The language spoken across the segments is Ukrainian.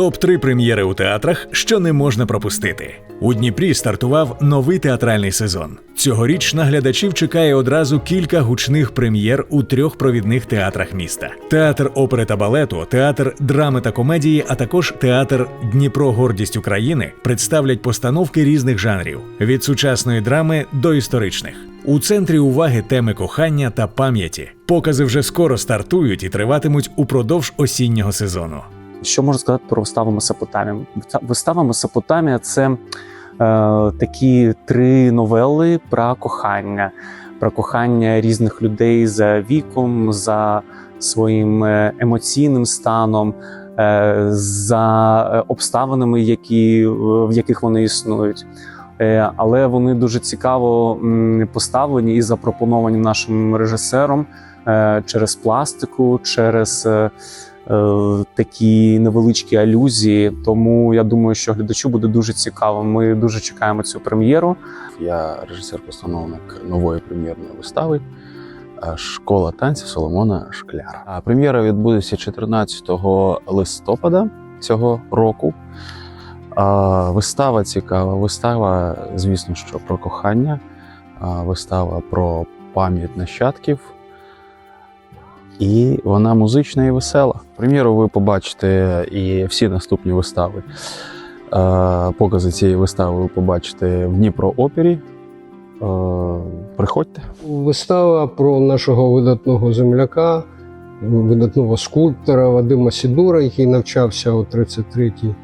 Топ 3 прем'єри у театрах, що не можна пропустити. У Дніпрі стартував новий театральний сезон. Цьогоріч на глядачів чекає одразу кілька гучних прем'єр у трьох провідних театрах міста: театр опери та балету, театр драми та комедії, а також театр Дніпро Гордість України представлять постановки різних жанрів від сучасної драми до історичних. У центрі уваги теми кохання та пам'яті. Покази вже скоро стартують і триватимуть упродовж осіннього сезону. Що можна сказати про виставу Месопотамія? Вистава Месопотамія це е, такі три новели про кохання, про кохання різних людей за віком, за своїм е, емоційним станом, е, за е, обставинами, які, в яких вони існують. Е, Але вони дуже цікаво поставлені і запропоновані нашим режисером е, через пластику, через е, е, такі невеличкі алюзії. Тому я думаю, що глядачу буде дуже цікаво. Ми дуже чекаємо цю прем'єру. Я режисер-постановник нової прем'єрної вистави е, Школа танців Соломона Шкляра. Прем'єра відбудеться 14 листопада цього року. Вистава цікава. Вистава, звісно, що про кохання, вистава про пам'ять нащадків. І вона музична і весела. Прем'єру ви побачите і всі наступні вистави. Е, Покази цієї вистави ви побачите в Дніпро опері. Е, Приходьте. Вистава про нашого видатного земляка, видатного скульптора Вадима Сідура, який навчався у 33-й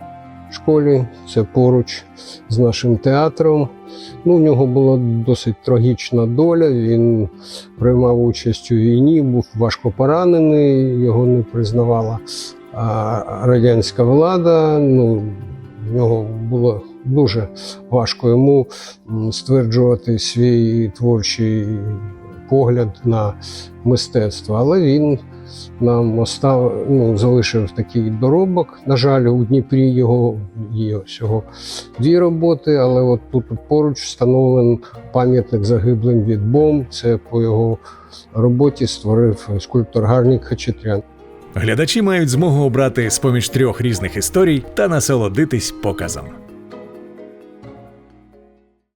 школі. Це поруч з нашим театром. Ну, у нього була досить трагічна доля. Він приймав участь у війні, був важко поранений, його не признавала радянська влада. Ну, в нього було дуже важко йому стверджувати свій творчий погляд на мистецтво. Але він нам остав, ну, залишив такий доробок. На жаль, у Дніпрі його є всього дві роботи, але от тут поруч встановлений пам'ятник загиблим від бомб. Це по його роботі створив скульптор Гарнік Хачатрян. Глядачі мають змогу обрати з поміж трьох різних історій та насолодитись показом.